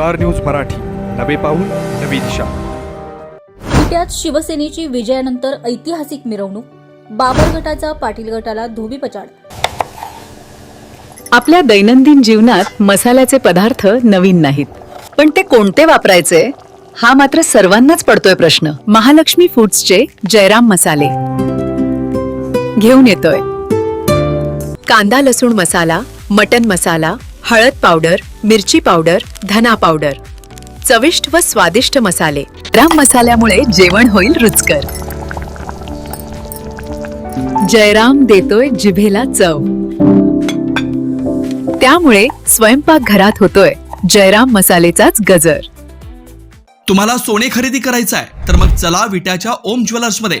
Star news Marathi. नवे पाऊल नवी दिशा. विट्यात शिवसेनेची विजयानंतर ऐतिहासिक मिरवणूक बाबर गटाचा पाटील गटाला धोबी पचाड आपल्या दैनंदिन जीवनात मसाल्याचे पदार्थ नवीन नाहीत. पण ते कोणते वापरायचे? हा मात्र सर्वांनाच पडतोय प्रश्न. महालक्ष्मी फूड्सचे जयराम मसाले. घेऊन येतोय. कांदा लसूण मसाला मटन मसाला हळद पावडर मिरची पावडर धना पावडर. चविष्ट व स्वादिष्ट मसाले. राम मसाल्यामुळे जेवण होईल रुचकर. जयराम देतोय जिभेला चव. त्यामुळे स्वयंपाक घरात होतोय जयराम मसालेचाच गजर. तुम्हाला सोने खरेदी करायचं आहे तर मग चला विट्याच्या ओम ज्वेलर्समध्ये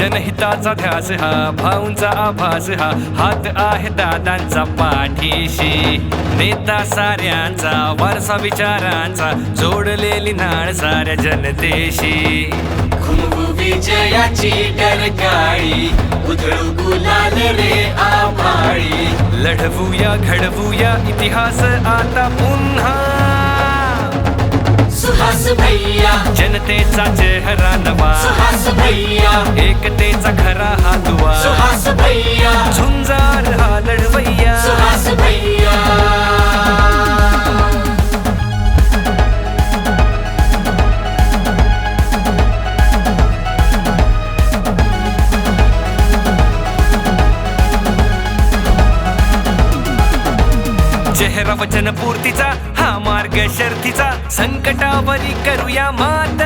जनहिताचा ध्यास हा भाऊंचा आभास हा. हात आहे दादांचा पाठीशी. नेता साऱ्यांचा वारसा विचारांचा. जोडलेली नाळ साऱ्या जनतेशी. विजयाची डरकाळी उधळू गुलाल रे आभाळी. लढवूया घडवूया इतिहास आता पुन्हा. भैया। जनतेचा चेहरा नवा. सुहास भैया। एकतेचा खरा हा दुवा सुहास भैया। झुंजार हा लढवैया सुहास भैया। चेहरा वचन पूर्तीचा मार्ग शर्थीचा संकटावरी करूया मात.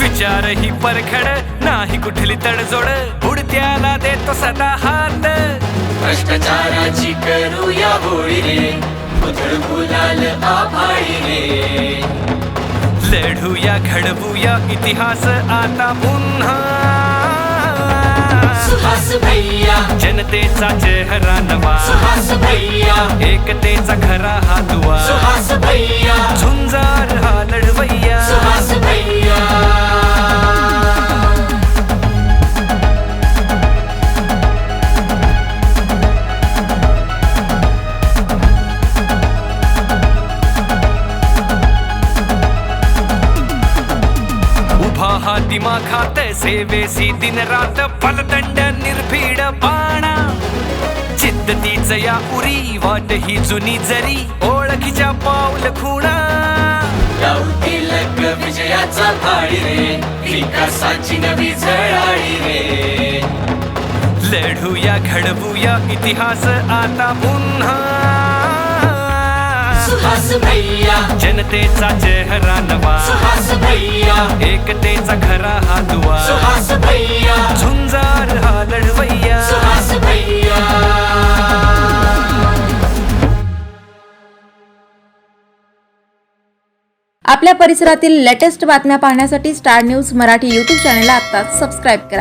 विचार ही परखड नाही कुठली तडजोड उडत्याला देतो सदा हात. भ्रष्टाचाराची करूया होळी रे उधळ आभाळी रे लढूया घडवूया इतिहास आता पुन्हा. सुहास भैया. जनतेचा चेहरा नवा. सुहास भैया. एकतेचा खरा हा दुवा सुहास उभा हा दिमाखात सेवेसी दिन रात पलदंड निर्भीड बाणा. चित्ततीच या उरी वाट ही जुनी जरी ओळखीच्या पाऊल खुणा. विजयाचा थाळी रे विकासाची नवी झळाळी रे. लढूया घडवूया इतिहास आता पुन्हा. सुहास भैया जनतेचा चेहरा नवा। सुहास भैया एकतेचा खरा हा दुवा। सुहास भैया झुंजार हा लढवैया सुहास भैया आपल्या परिसरातील लेटेस्ट बातम्या पाहण्यासाठी स्टार न्यूज मराठी यूट्यूब चॅनलला आत्ताच सबस्क्राईब करा.